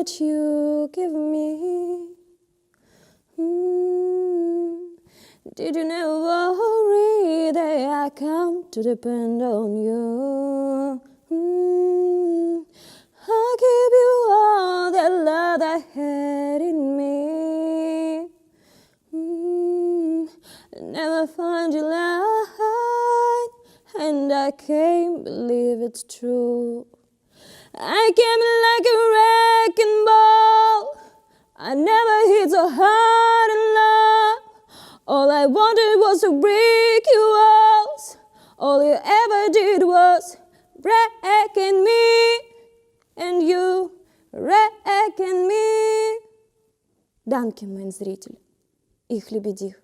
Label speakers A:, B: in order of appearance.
A: that you give me. Mm. Did you never worry that I come to depend on you? Mm. I give you all the love I had in me. Mm. Never find you lying, and I can't believe it's true. I came like a. I never hit so hard in love. All I wanted was to break your walls. All you ever did was breaking me, and you wrecking me. Данки, mein зритель. Их лебедих.